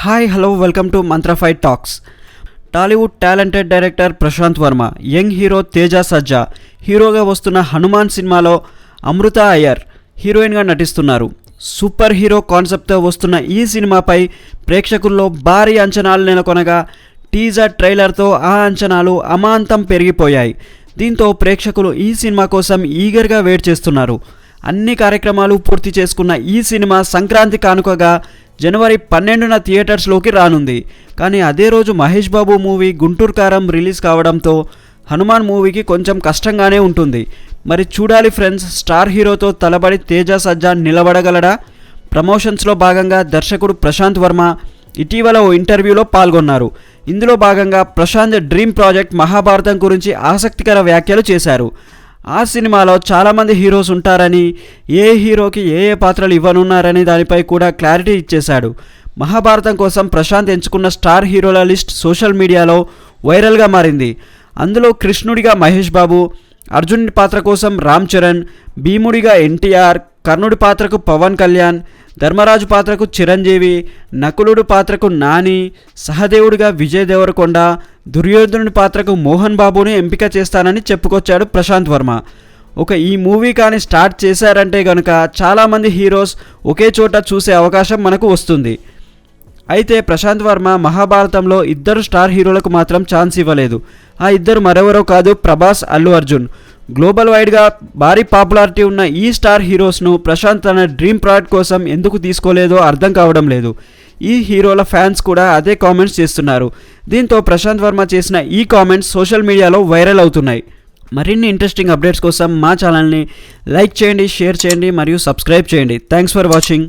Hi hello welcome to మంత్రఫై talks. Tollywood talented director Prashanth Varma young hero Teja Sajja హీరోగా వస్తున్న హనుమాన్ సినిమాలో అమృత అయ్యర్ హీరోయిన్గా నటిస్తున్నారు. సూపర్ హీరో కాన్సెప్ట్తో వస్తున్న ఈ సినిమాపై ప్రేక్షకుల్లో భారీ అంచనాలు నెలకొనగా టీజర్ ట్రైలర్తో ఆ అంచనాలు అమాంతం పెరిగిపోయాయి. దీంతో ప్రేక్షకులు ఈ సినిమా కోసం ఈగర్గా వెయిట్ చేస్తున్నారు. అన్ని కార్యక్రమాలు పూర్తి చేసుకున్న ఈ సినిమా సంక్రాంతి కానుకగా జనవరి పన్నెండున థియేటర్స్లోకి రానుంది. కానీ అదే రోజు మహేష్ బాబు మూవీ గుంటూరు కారం రిలీజ్ కావడంతో హనుమాన్ మూవీకి కొంచెం కష్టంగానే ఉంటుంది. మరి చూడాలి ఫ్రెండ్స్ స్టార్ హీరోతో తలబడి తేజ సజ్జా నిలబడగలడా? ప్రమోషన్స్లో భాగంగా దర్శకుడు ప్రశాంత్ వర్మ ఇటీవల ఓ ఇంటర్వ్యూలో పాల్గొన్నారు. ఇందులో భాగంగా ప్రశాంత్ డ్రీమ్ ప్రాజెక్ట్ మహాభారతం గురించి ఆసక్తికర వ్యాఖ్యలు చేశారు. ఆ సినిమాలో చాలామంది హీరోస్ ఉంటారని ఏ హీరోకి ఏ ఏ పాత్రలు ఇవ్వనున్నారని దానిపై కూడా క్లారిటీ ఇచ్చేశాడు. మహాభారతం కోసం ప్రశాంత్ ఎంచుకున్న స్టార్ హీరోల లిస్ట్ సోషల్ మీడియాలో వైరల్గా మారింది. అందులో కృష్ణుడిగా మహేష్ బాబు అర్జునుడి పాత్ర కోసం రామ్ చరణ్ భీముడిగా ఎన్టీఆర్ కర్ణుడి పాత్రకు పవన్ కళ్యాణ్ ధర్మరాజు పాత్రకు చిరంజీవి నకులుడు పాత్రకు నాని సహదేవుడిగా విజయ్ దేవరకొండ దుర్యోధనుడి పాత్రకు మోహన్ బాబుని ఎంపిక చేస్తానని చెప్పుకొచ్చాడు ప్రశాంత్ వర్మ. ఒక ఈ మూవీ కానీ స్టార్ట్ చేశారంటే కనుక చాలామంది హీరోస్ ఒకే చోట చూసే అవకాశం మనకు వస్తుంది. అయితే ప్రశాంత్ వర్మ మహాభారతంలో ఇద్దరు స్టార్ హీరోలకు మాత్రం ఛాన్స్ ఇవ్వలేదు. ఆ ఇద్దరు మరెవరో కాదు ప్రభాస్ అల్లు అర్జున్. గ్లోబల్ వైడ్గా భారీ పాపులారిటీ ఉన్న ఈ స్టార్ హీరోస్ను ప్రశాంత్ తన డ్రీమ్ ప్రాజెక్ట్ కోసం ఎందుకు తీసుకోలేదో అర్థం కావడం లేదు. ఈ హీరోల ఫ్యాన్స్ కూడా అదే కామెంట్స్ చేస్తున్నారు. దీంతో ప్రశాంత్ వర్మ చేసిన ఈ కామెంట్స్ సోషల్ మీడియాలో వైరల్ అవుతున్నాయి. మరిన్ని ఇంట్రెస్టింగ్ అప్డేట్స్ కోసం మా ఛానల్ని లైక్ చేయండి షేర్ చేయండి మరియు సబ్స్క్రైబ్ చేయండి. Thanks for watching.